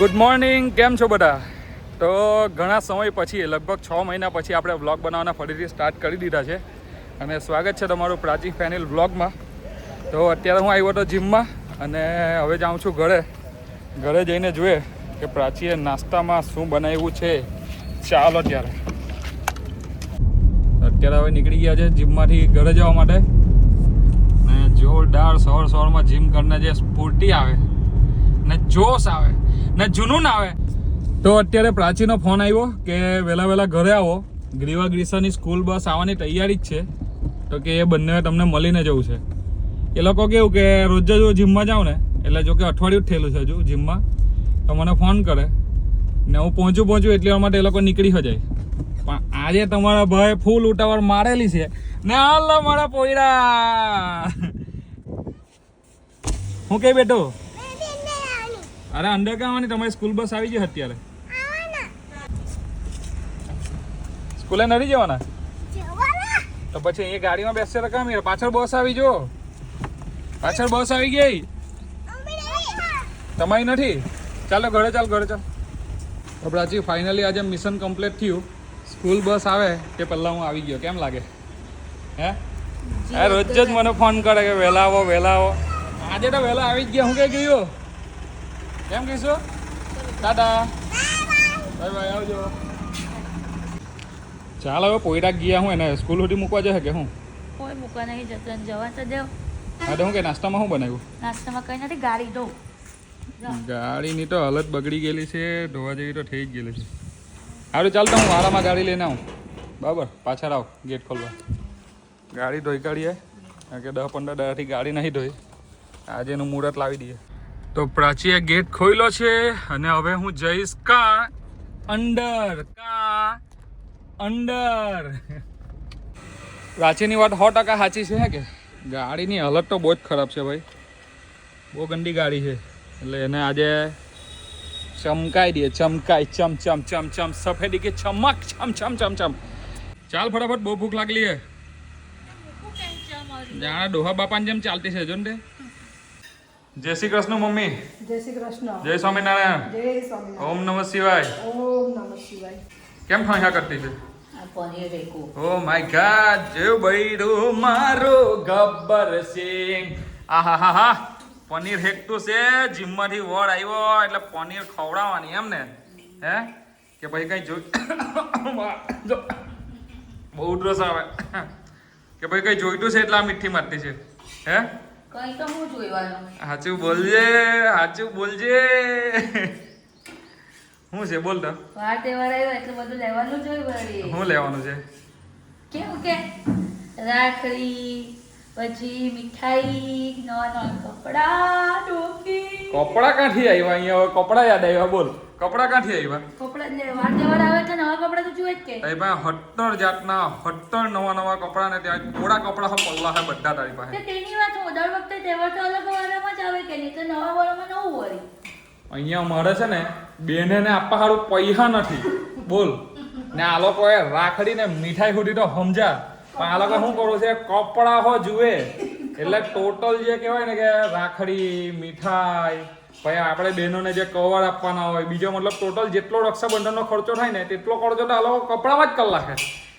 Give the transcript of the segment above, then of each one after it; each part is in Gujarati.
ગુડ મોર્નિંગ કેમ છો બધા? તો ઘણા સમય પછી, લગભગ છ મહિના પછી આપણે વ્લોગ બનાવવાના ફરીથી સ્ટાર્ટ કરી દીધા છે. અને સ્વાગત છે તમારું પ્રાચી ફેનિલ વ્લોગમાં તો અત્યારે હું આવ્યો હતો જીમમાં અને હવે જાઉં છું ઘરે. ઘરે જઈને જોઈએ કે પ્રાચીએ નાસ્તામાં શું બનાવ્યું છે. ચાલો ત્યારે. અત્યારે હવે નીકળી ગયા છે જીમમાંથી ઘરે જવા માટે. ને જોરદાર સવાર સવારમાં જીમ કરીને જે સ્ફૂર્તિ આવે ને જોશ આવે ને જૂનું ના આવે. તો અત્યારે પ્રાચીનો ફોન આવ્યો કે વહેલા વહેલા ઘરે આવો. ગ્રીવા ગ્રીસાની સ્કૂલ બસ આવવાની તૈયારી જ છે. તો કે એ બંને તમને મળીને જવું છે. એ લોકો કેવું કે રોજ જ જીમમાં જાઉં ને, એટલે જો કે અઠવાડિયું જ થયેલું છે હજુ જીમમાં, તો મને ફોન કરે ને હું પહોંચું પહોંચું એટલી માટે એ લોકો નીકળી જાય પણ આજે તમારા ભાઈ ફૂલ ઉતાવળ મારેલી છે. ને હાલ મારા પોયડા હું કઈ બેઠો અરે અંડર કાવાની તમારી સ્કૂલ બસ આવી ગઈ અત્યારે. સ્કૂલે નથી જવાના? તો પછી એ ગાડીમાં બેસશે તો કામ પાછળ બસ આવી જો પાછળ બસ આવી ગઈ. તમારી નથી? ચાલો ઘરે ચાલ ઘરે ચાલ. પ્રાચી ફાઇનલી આજે મિશન કમ્પ્લીટ થયું. સ્કૂલ બસ આવે તે પહેલાં હું આવી ગયો? કેમ લાગે? હે? હે રોજ જ મને ફોન કરે કે વહેલા આવો વહેલા આવો. આજે તો વહેલા આવી જ ગયા. હું કઈ ગયો? કેમ કહીશું? ટાટા. બાય બાય આવજો. ચાલ હવે પોયડા ગયા હું એને સ્કૂલ સુધી મૂકવા જશે કે હું? કોઈ મૂકવા નહીં જતો જવા તો દેવ તો હું કે નાસ્તામાં શું બનાવ્યું? નાસ્તામાં કંઈ નથી ગાડી દો ગાડીની તો હાલત બગડી ગયેલી છે ધોવા જેવી તો થઈ જ ગયેલી છે. સારું ચાલ તો હું વારામાં ગાડી લઈને આવું. બરાબર પાછળ આવ ગેટ ખોલવા. ગાડી ધોઈ કાઢીએ. કે દસ પંદર દાડાથી ગાડી નહીં ધોઈ. આજે એનું મુહૂર્ત લાવી દઈએ. તો પ્રાચીએ ગેટ ખોલ્યો છે અને હવે હું જઈશ કા? અંડર કા? અંડર પ્રાચીની વાત સો ટકા સાચી છે કે? ગાડીની હાલત તો બહુ જ ખરાબ છે ભાઈ. બહુ ગંદી ગાડી છે. એટલે એને આજે ચમકાઈ દે ચમકાઈ. ચમ ચમ ચમ ચમ. સફેદી કે ચમક. ચમ ચમ ચમ ચમ. ચાલ ફટાફટ બહુ ભૂખ લાગલી હે. જાણે ડોહા બાપાની જેમ ચાલતી છે જો ને. જય શ્રી કૃષ્ણ મમ્મી. જય શ્રી કૃષ્ણ. જય સ્વામિનારાયણ. જય સ્વામિનારાયણ. ઓમ નમઃ શિવાય. ઓમ નમઃ શિવાય. કેમ ઠાંઠા કરતી છે? આ પનીર રેકું. ઓ માય ગોડ જેવ બૈરું મારો ગબ્બર સિંહ. આહા હા હા. પનીર હેકતું છે જીમમાંથી વડ આવ્યો એટલે પનીર ખવડાવવાની એમ ને. હે? કે ભાઈ કઈ જોઈ જો, બહુ ડ્રસ આવે. કે ભાઈ કઈ જોઈતું છે એટલે આ મીઠી મારતી છે. હે? કઈ તો હું જોઈવાનું? સાચું બોલજે સાચું બોલજે. શું છે બોલ તો. વાર તહેવાર આવ્યો એટલે બધું લેવાનું જોઈ વળી. શું લેવાનું છે? કેવું કે રાખડી પછી મીઠાઈ નવા નવા કપડા ટોપી. કપડા કાંઠી આવ્યા અહીંયા? કપડા યાદ આવ્યા બોલ. કપડા કાંઠી આવ્યા? કપડા વાર તહેવાર આવે નવા કપડા તો જોઈએ જ કે. તારી પાસે હત્તર જાતના હટ્ટર નવા નવા કપડા ને ત્યાં થોડા કપડા હો પલ્લા છે બધા તારી પાસે. તેની વાત હું દર વખતે તહેવાર તો અલગ વાળામાં જ આવે કે નહીં તો નવા વાળામાં નવું વળી અહીંયા મારે છે ને બેને ને આપવા સારું પૈસા નથી. બોલ. ને આ લોકોએ રાખડી ને મીઠાઈ સુધી તો સમજા પણ આ લોકો શું કરું છે? કપડા હો જુએ. એટલે ટોટલ જે કહેવાય ને કે રાખડી મીઠાઈ પછી આપણે બહેનોને જે કવર આપવાના હોય બીજો મતલબ ટોટલ જેટલો રક્ષાબંધનનો ખર્ચો થાય ને તેટલો ખર્ચો તો આ લોકો કપડામાં જ કરી નાખે.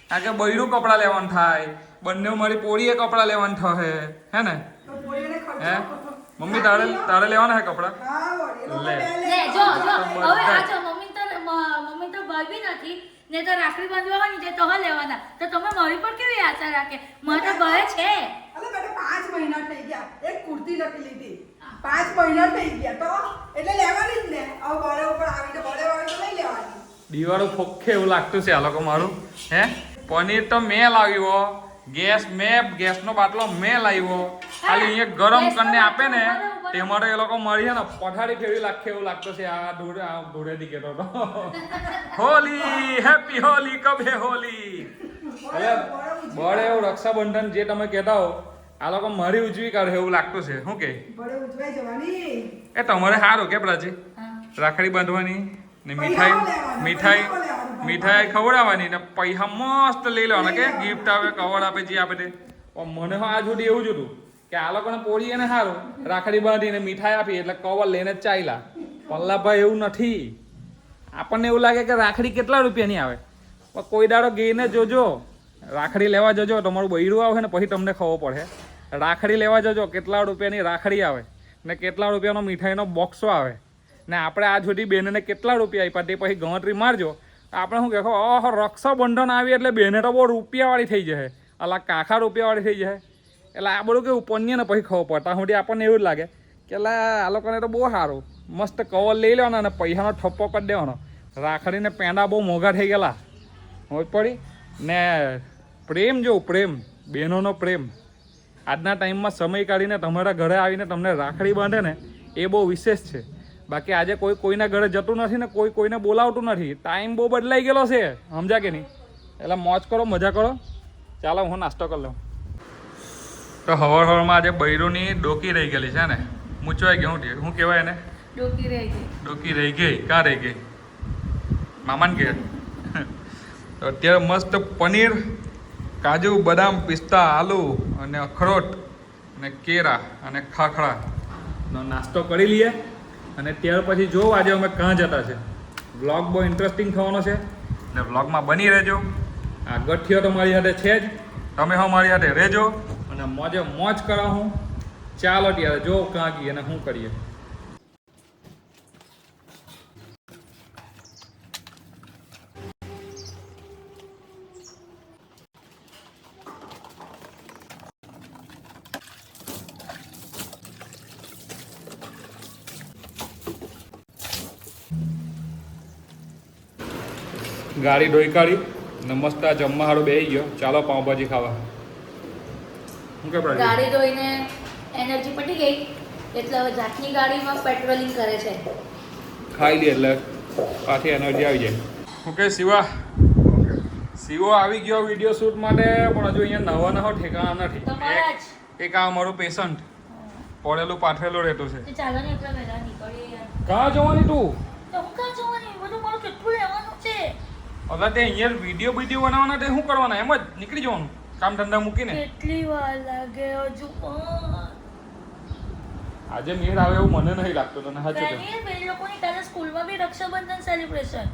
કારણ કે બૈરું કપડાં લેવાનું થાય બંને મારી પોળીએ કપડાં લેવાનું થશે. હે ને? હે? મમ્મી તારે તારે લેવાના હે કપડાં લે. જો જો. હવે આ જો મમ્મી તો મમ્મી તો ભાભી નથી. ને તો રાખડી બાંધવા હોય ને તો હા લેવાના. તો તમે મારી પર કેવી આશા રાખે? મને તો ભાઈ છે. અલે બેટા પાંચ મહિના થઈ ગયા. એક કુર્તી નથી લીધી. પાંચ મહિના થઈ ગયા તો? એટલે લેવાની જ ને. હવે બળે ઉપર આવી તો બળે આવે તો લઈ લેવાની. દિવાળું ફોખે એવું લાગતું છે આ લોકો મારું. હે? પનીર તો મેં લાવ્યો ગેસ મેં ગેસનો બાટલો મેં લાવ્યો ખાલી અહીંયા ગરમ કરીને આપે ને. તે માટે એ લોકો મળી ને પથારી ફેરવી લાખે એવું લાગતું છે આ ધૂળે આ ધૂળે દીકે તો હોલી હેપી હોલી કભે હોલી. બળે એવું રક્ષાબંધન જે તમે કહેતા હો આ લોકો મારી ઉજવી કાઢે એવું લાગતું છે. શું કે? બળે ઉજવાઈ જવાની. એ તમારે સારું કે પ્રાચી? રાખડી બાંધવાની ને મીઠાઈ મીઠાઈ મીઠાઈ ખવડાવવાની ને પૈસા મસ્ત લઈ લેવાના. કે ગિફ્ટ આવે કવર આપે જે આપે તે. મને આ સુધી એવું જ હતું. કે આ લોકોને પોળી એને સારું રાખડી બાંધીને મીઠાઈ આપી એટલે કવર લઈને જ ચાલ્યા પલ્લાભાઈ એવું નથી. આપણને એવું લાગે કે રાખડી કેટલા રૂપિયાની આવે? પણ કોઈ દાડો ગઈને જોજો. રાખડી લેવા જજો, તમારું બૈરું આવે ને પછી તમને ખબર પડે. રાખડી લેવા જજો, કેટલા રૂપિયાની રાખડી આવે ને કેટલા રૂપિયાનો મીઠાઈનો બોક્સો આવે. ને આપણે આ સુધી બેનને કેટલા રૂપિયા આપ્યા તે પછી ગણતરી મારજો. આપણે શું કહે ઓહો, રક્ષાબંધન આવી એટલે બહેને તો બહુ રૂપિયાવાળી થઈ જશે. અલા કાખા રૂપિયાવાળી થઈ જશે. એટલે આ બધું કેવું પન્ય ને પછી ખબર પડતા સુધી આપણને એવું જ લાગે કે એટલે આ લોકોને તો બહુ સારું. મસ્ત કવર લઈ લેવાનો અને પૈસાનો ઠપ્પો કરી દેવાનો. રાખડીને પેંડા બહુ મોંઘા થઈ ગયેલા. સમજ પડી? ને પ્રેમ જો, પ્રેમ. બહેનોનો પ્રેમ. આજના ટાઈમમાં સમય કાઢીને તમારા ઘરે આવીને તમને રાખડી બાંધે ને, એ બહુ વિશેષ છે. બાકી આજે કોઈ કોઈના ઘરે જતું નથી ને કોઈ કોઈને બોલાવતું નથી. ટાઈમ બહુ બદલાઈ ગયેલો છે, સમજા કે નહીં? એટલે મોજ કરો, મજા કરો. ચાલો, હું નાસ્તો કરી લઉં. તો હવાર હવારમાં આજે બૈરુની ડોકી રહી ગયેલી છે ને? મૂંચવાઈ ગઈ હું શું કહેવાય એને? ડોકી રહી ગઈ. ડોકી રહી ગઈ? ક્યાં રહી ગઈ? મામાને કે? તો અત્યારે મસ્ત પનીર કાજુ બદામ પિસ્તા આલુ અને અખરોટ અને કેરા અને ખાખરા. નો નાસ્તો કરી લઈએ અને ત્યાર પછી જો આજે અમે ક્યાં જતા છે. વ્લોગ બહુ ઇન્ટરેસ્ટિંગ થવાનો છે. ને વ્લોગમાં બની રહેજો. આ ગઠિયો તો મારી સાથે છે જ. તમે હો મારી સાથે રહેજો. અને મોજે મોજ કરાવું. ચાલો ત્યારે જો ક્યાં ગઈએ અને શું કરીએ. ગાડી ધોઈ કાઢી ને મસ્ત આ જમવા હારું બેસી ગયો. ચાલો પાઉંભાજી ખાવા. શું કે પ્રાજી? ગાડી ધોઈને એનર્જી પટી ગઈ એટલે હવે જાતની ગાડીમાં પેટ્રોલિંગ કરે છે. ખાઈ લે એટલે પાછી એનર્જી આવી જાય. ઓકે શિવા. શિવો આવી ગયો વીડિયો શૂટ માટે પણ હજુ અહીંયા નવા નવા ઠેકાણા નથી. એક- આ અમારું પેશન્ટ પડેલું પાથરેલું રહેતું છે. ક્યાં જવાની તું? હવે તે અહીંયા વીડિયો વીડિયો બનાવવાના તે શું કરવાના? એમ જ નીકળી જવાનું. કામ ધંધા મૂકીને? કેટલી વાર લાગે હજુ? આજે મેળ આવે એવું મને નહીં લાગતું તને સાચું કહું. બેની લોકોની કાલે સ્કૂલમાં બી રક્ષાબંધન સેલિબ્રેશન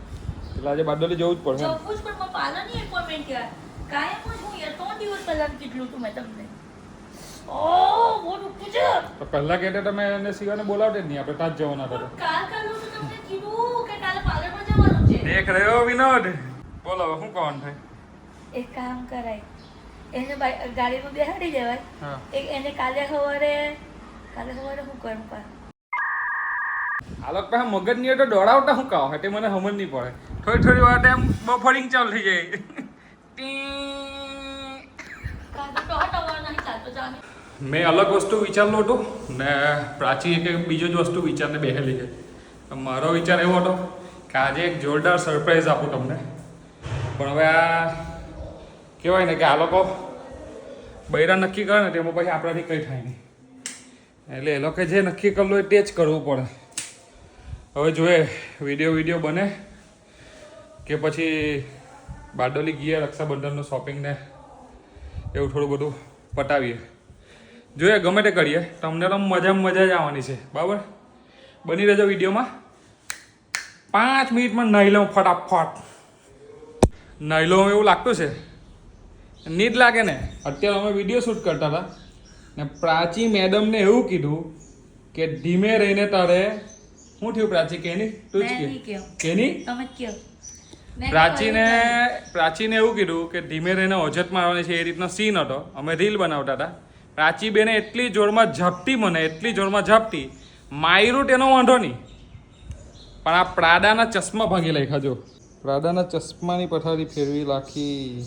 એટલે આજે બારડોલી જવું જ પડશે જવું જ પણ મારા ની એપોઇન્ટમેન્ટ યાર. કાયમ જ હું યાર ત્રણ દિવસ પહેલા કીધું તું મેં તમને. ઓ બહુ દુખતું છે. તો પહેલા કહેતા તમે એને શિવાને બોલાવતે જ નહીં આપણે ત્યાં જ જવાના હતા. કાલ કાલ તો તમને કીધું કે કાલે પાર્લરમાં જવાનું છે. દેખ રહ્યો વિનોદ. બોલો શું કોણ થાય? એક કામ કરાય. એને ગાડીમાં બેસાડી દેવાય. એક એને કાલે સવારે કાલે સવારે શું કરું પા આલોક પાસે મગજ નહીં હોય તો દોડાવતા શું કહો? એટલે મને સમજ નહીં પડે. થોડી થોડી વાર એમ બફરિંગ ચાલુ થઈ જાય. મેં અલગ વસ્તુ વિચારલું હતું. ને પ્રાચી એક બીજો જ વસ્તુ વિચારને બેહેલી છે. મારો વિચાર એવો હતો કે આજે એક જોરદાર સરપ્રાઈઝ આપું તમને. પણ હવે આ કહેવાય ને કે આ લોકો બૈરા નક્કી કરે ને તેમાં પછી આપણાથી કંઈ થાય નહીં. એટલે એ લોકોએ જે નક્કી કરેલું હોય તે જ કરવું પડે. હવે જોઈએ વીડિયો વીડિયો બને કે પછી બારડોલી ગયા રક્ષાબંધનનું શોપિંગને એવું થોડું બધું પટાવીએ. જોઈએ ગમે તે કરીએ. તમને તો મજામાં મજા જ આવવાની છે. બરાબર? બની રહેજો વિડીયોમાં. પાંચ મિનિટમાં નાહી લઉં ફટાફટ. નાહી લઉં એવું લાગતું છે. નીટ લાગે ને? અત્યારે અમે વીડિયો શૂટ કરતા હતા. ને પ્રાચી મેડમને એવું કીધું કે ધીમે રહીને તારે શું થયું પ્રાચી? કેની તું જ કે. કેની પ્રાચીને પ્રાચીને એવું કીધું કે ધીમે રહીને ઓજત મારવાની છે. એ રીતનો સીન હતો. અમે રીલ બનાવતા હતા. પ્રાચી બેને એટલી જોરમાં ઝાપટી મને એટલી જોરમાં ઝાપટી. માયરું તેનો વાંધો નહીં. પણ આ પ્રાડાના ચશ્મા ભાંગી નાખ્યા જો. પ્રાડાના ચશ્માની પથારી ફેરવી લાખી.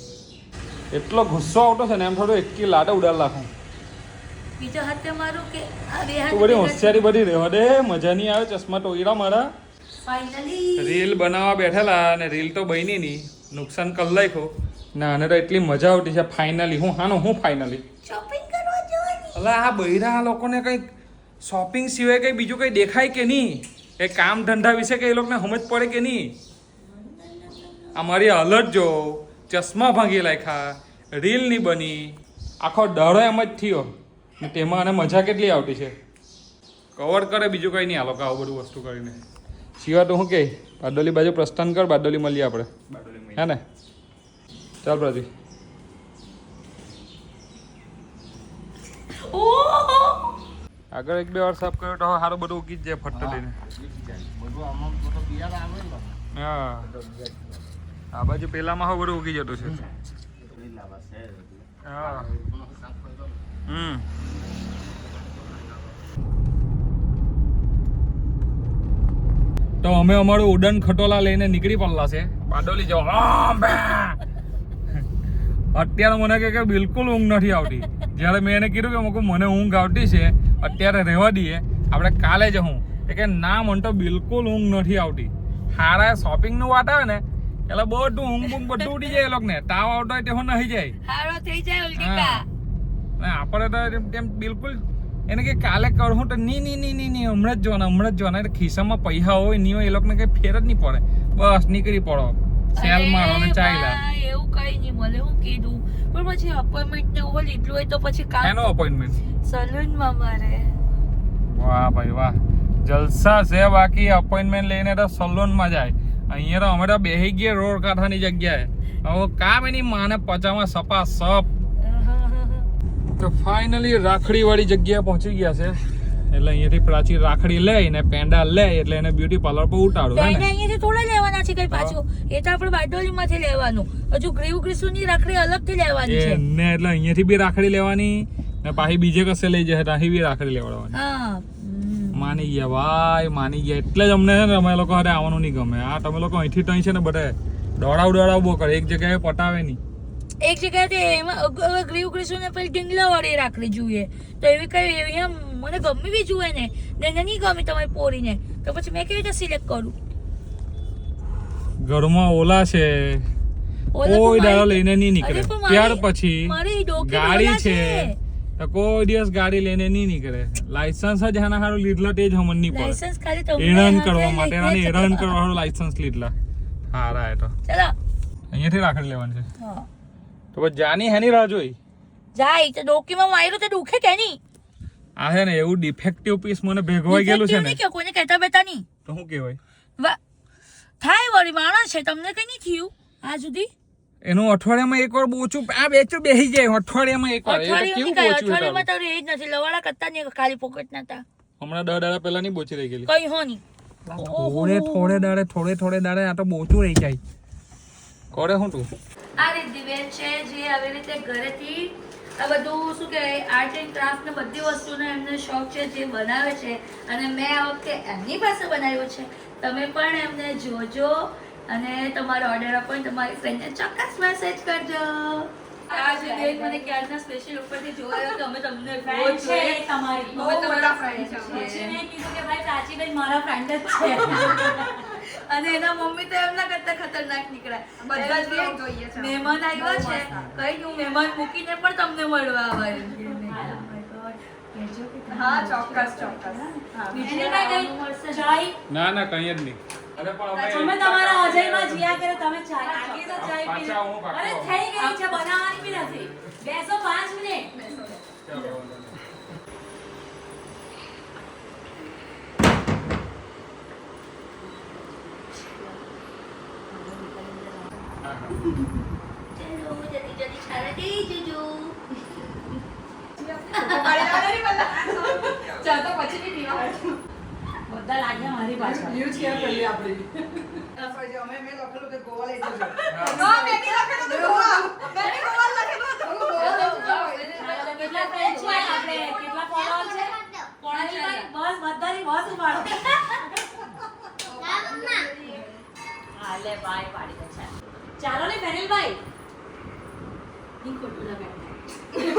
એટલો ગુસ્સો આવતો છે ને એમ થોડું એકી લાડે ઉડાડ નાખું. બીજો હાથે મારું કે આ બે તું બધી હોશિયારી બધી રહેવા દે મજા નહીં આવે ચશ્મા ટોયરા મારા. ફાઇનલી રીલ બનાવવા બેઠેલા અને રીલ તો બની નહીં. નુકસાન કર લખ્યો ના આને તો એટલી મજા આવતી છે ફાઇનલી હું હાનો હું ફાઇનલી શોપિંગ કરવા જવાની. અલા આ બૈરા આ લોકોને કંઈક શોપિંગ સિવાય કંઈ બીજું કંઈ દેખાય કે નહીં? એ કામ ધંધા વિશે કે એ લોકોને સમજ પડે કે નહીં? અમારી હાલત જો. ચશ્મા ભાંગી નાખ્યા રીલ નહીં બની. આખો ડરો એમ જ થયો. ને તેમાં આને મજા કેટલી આવતી છે? કવર કરે બીજું કંઈ નહીં. આ લોકો આવું બધું વસ્તુ કરીને. શિવા તો શું કે બારડોલી બાજુ પ્રસ્થાન કર બારડોલી મળીએ આપણે. હે ને? ચાલ પ્રતિ આગળ એક બે વાર સાફ કર્યો તો હવે સારું બધું ઉગી જ જાય ફટ્ટ લઈને હા. આ બાજુ પેલામાં હવે બધું ઉગી જતું છે. હા. હમ. તો અમે અમારું ઉડન ખટોલા લઈને નીકળી પડલા છે. બારડોલી જવા. અત્યારે મને કહે કે બિલકુલ ઊંઘ નથી આવતી. જ્યારે મેં એને કીધું કે મૂકું મને ઊંઘ આવતી છે અત્યારે રહેવા દઈએ. આપણે કાલે જ હું. એ કે ના મને તો બિલકુલ ઊંઘ નથી આવતી. હારા શોપિંગનું વાત આવે ને એટલે બધું ઊંઘ બૂંઘ બધું ઉડી જાય એ લોકોને. તાવ આવતો હોય તે હું નહીં જાય. હારો થઈ જાય હા. ઉલટીકા. આપણે તો તેમ- તેમ બિલકુલ એને કે કાલે કરું તો ની ની ની ની ની હમણાં જ જોવાના હમણાં જ જોવાના. એટલે ખિસ્સામાં પૈસા હોય નહીં હોય એ લોકોને કઈ ફેર જ નહીં પડે. બસ નીકળી પડો. સેલ મારો ને ચાલ્યા. એવું કઈ નહીં મળે હું કીધું. પણ પછી અપોઇન્ટમેન્ટ ને ઓલ એટલું હોય તો પછી કામ એનો અપોઇન્ટમેન્ટ સલૂનમાં મારે. વાહ ભાઈ વાહ. જલસા છે બાકી અપોઇન્ટમેન્ટ લઈને તો સલૂનમાં જાય. અહીંયા તો અમે તો બેહી ગયા રોડ કાંઠાની જગ્યાએ. હવે કામ એની માને પચામાં સપા સપ. તો ફાઇનલી રાખડી વાળી જગ્યાએ પહોંચી ગયા છે. એટલે અહીંયાથી પ્રાચી રાખડી લે ને પેંડા લે એટલે એને બ્યુટી પાર્લર પર ઉતાડું હે એને ને અહીંયાથી થોડા લેવાના છે કઈ પાછું. એ તો આપણે બારડોલીમાંથી લેવાનું. હજુ ગ્રીવ ગ્રીસુની રાખડી અલગથી લેવાની છે. ને એટલે અહીંયાથી બી રાખડી લેવાની ને પાછી બીજે કશે લઈ જાય તાહી બી રાખડી લેવડાવવાની. હા. માની ગયા ભાઈ માની ગયા. એટલે જ અમને છે ને અમે લોકો હારે આવવાનું નહીં ગમે. આ તમે લોકો અહીંથી તો છે ને બધે દોડાવ દોડાવ બહુ કરે. એક જગ્યાએ પટાવે નહીં. એક જગ્યાએ એમાં અગ- હવે ને પેલી ઢીંગલા વાળી રાખવી જોઈએ તો એવી કઈ એવી એમ મને ગમી બી જોઈએ ને ને એને નહીં ગમી તમારી પોરીને. તો પછી મેં કેવી રીતે સિલેક્ટ કરું? ઘરમાં ઓલા છે. કોઈ દાડો લઈને નહીં નીકળે. અરે ત્યાર પછી ગાડી છે. તો કોઈ દિવસ ગાડી લઈને નહીં નીકળે. લાયસન્સ જ એના સારું લીધલા તે જ હમણ નહીં પડે. હેરાન કરવા માટે અને હેરાન. કરવા સારું લાયસન્સ લીધલા. હારા એ તો. અહીંયાથી રાખડી લેવાની છે. તો પછી જાની હેની રાહ જોઈ. જાય તો ડોકીમાં માર્યું તો દુખે કે નહીં? આ છે ને એવું ડિફેક્ટિવ પીસ મને ભેગવાઈ ગયેલું છે ને. કે કોઈને કહેતા બેતા નહીં. તો શું કહેવાય? થાય વળી માણસ છે તમને કઈ નહીં થયું? આ સુધી? એનું અઠવાડિયામાં એકવાર ઓછું આ બેચું બેસી જાય અઠવાડિયામાં એ કાંઈ, હોય અઠવાડિયામાં તો જ નથી. લવાડા કરતા નહીં ખાલી પોકેટ ના હતા. હમણાં દસ દાડા પહેલા નહીં બોચી રહી ગયેલી. કઈ હો નહીં. થોડે થોડે દાડે થોડે થોડે દાડે આ તો બોચું રહી જાય. કોડે હું તું? આ દિવેલ છે જે આવી રીતે ઘરેથી આ બધું શું કહેવાય આર્ટ એન્ડ ક્રાફ્ટ ને બધી વસ્તુનો એમને શોખ છે જે બનાવે છે. અને મેં આ વખતે એમની પાસે બનાવ્યું છે. તમે પણ એમને જોજો. અને તમારો ઓર્ડર આપો તમારી ફ્રેન્ડને ચોક્કસ મેસેજ કરજો. આ જે મને ક્યારના સ્પેશિયલ ઉપરથી જોયો તો અમે તમને છે તમારી. બહુ મોટા friend છે. મેં કીધું કે ભાઈ પ્રાચીબેન મારા ફ્રેન્ડ જ છે. અને એના મમ્મી તો એમના કરતા ખતરનાક નીકળ્યા. બધા જ જોઈએ છે. મહેમાન આવ્યા છે. કઈ હું મહેમાન મૂકીને પણ તમને મળવા આવવાનું હા ચોક્કસ ચોક્કસ. ના ના કઈ જ નહીં. અરે પણ અમે તમારા અજયમાં જીયા કરે તમે ચાય આગે તો ચાય પી પાછા હું પાછો અરે થઈ ગઈ છે બનાવવાની બી નથી બેસો પાંચ મિનિટ પહેલા. ચા તો પછી બી પીવા. બધા લાગ્યા મારી પાછળ. યુ છે પહેલી આપણી. ચાલો ને ફેનિલભાઈ ખોટું લગાડી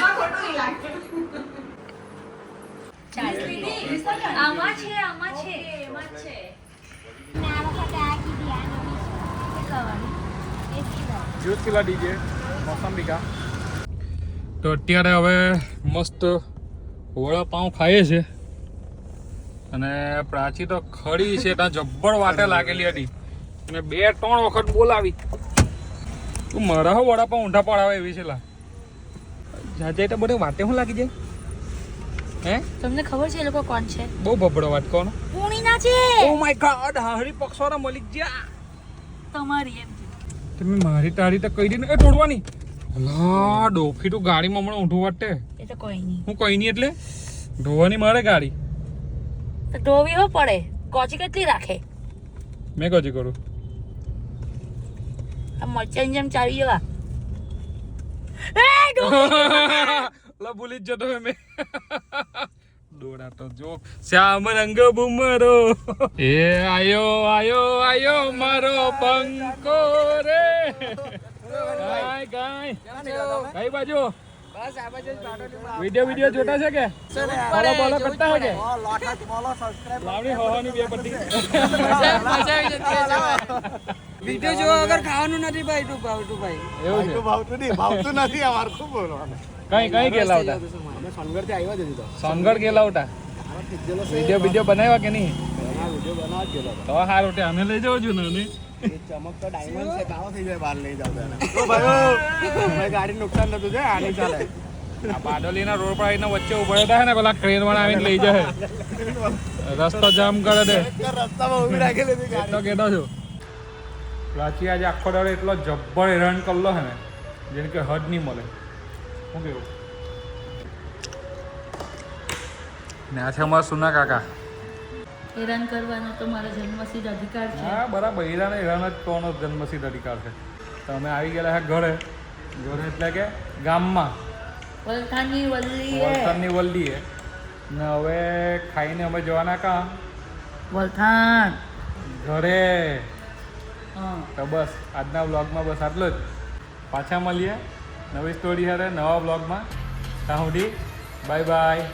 ખોટું નહીં લાગતું. આમાં છે આમાં છે એમાં જ છે. Juice પીલા DJ? મોસંબી કા તો અત્યારે હવે મસ્ત વડાપાઉં ખાઈએ છે અને પ્રાચી તો ખડી છે ત્યાં જબ્બર વાટે લાગેલી હતી. અને બે ત્રણ વખત બોલાવી. તું મારા હો વડાપાઉં ઊંધા પડાવે એવી છે લા. જાજે તો બધે વાટે શું લાગી જાય. હે? તમને ખબર છે એ લોકો કોણ છે? બહુ ભબડો વાત કોણ? પૂણીના છે! ઓ માય ગોડ હારી પક્ષોરા મલિક ગયા તમારી એમ તમે મારી તારી તો કહી દીને ને એ તોડવાની. લા ડોફી તું ગાડીમાં હમણાં ઊંધું વાટે. એ તો કોઈ નહીં. હું કોઈ નહીં એટલે? ધોવાની મારે ગાડી. તો ધોવી હો પડે. કોચી કેટલી રાખે? મેં કોચી કરું? આ મરચાની જેમ ચાવી જવા. એ ડો- લા ભૂલી જ જતો મેં. દોડાતો જો. શ્યામ રંગ બુમરો એ આયો આયો આયો મારો પંકો રે. ગાય ગાય. કઈ બાજુ? વિડિયો વિડિયો જોતા છે કે? બોલો બોલો કરતા છે કે? લાવણી હોવાની બે પટ્ટી વિડિયો જોવા વગર ખાવાનું નથી ભાઈ તું ભાવતું ભાઈ. એવું છે. ભાવતું નહીં ભાવતું નથી આ મારે ખૂબ બોલવાનું? કઈ કઈ ગયેલા હતા અમે સોનગઢથી આવ્યા જ તો. સોનગઢ ગયેલા હતા વીડિયો વીડિયો બનાવ્યા કે નહીં? તો હારું તે અમે લઈ જવું છું ને. આને. એ ડાયમંડ છે કાળો થઈ જાય બહાર લઈ જાવ તો એને. ઓ ભાઈઓ! ભાઈ ગાડી નુકસાન નતું છે આની ચાલે. આ બારડોલીના રોડ પર આવીને વચ્ચે ઊભા હતા ને પેલા ક્રેન વાળા આવીને લઈ જાય. રસ્તો જામ કરે દે રસ્તામાં ઊભી રાખેલી હતી ગાડી. છું. પ્રાચી આજે આખો દાડો એટલો જબ્બર હેરાન કરલો હે ને જેને કે હદ નહીં મળે. શું કેવું ને આ છે અમારા સુના કાકા. હેરાન કરવાનો તો મારો જન્મસિદ્ધ અધિકાર છે. હા બરાબર. હેરાન હેરાન જ કોનો જન્મસિદ્ધ અધિકાર છે? તો અમે આવી ગયેલા હા ઘરે. ઘરે એટલે કે ગામમાં. વલથાની વલ્લી વલસાડની વલ્લીએ ને હવે ખાઈને અમે જવાના કા? વલથાણ ઘરે. હા. તો બસ આજના વ્લોગમાં બસ આટલું જ. પાછા મળીએ. નવી સ્ટોરી સાથે નવા બ્લોગમાં ત્યાં સુધી બાય બાય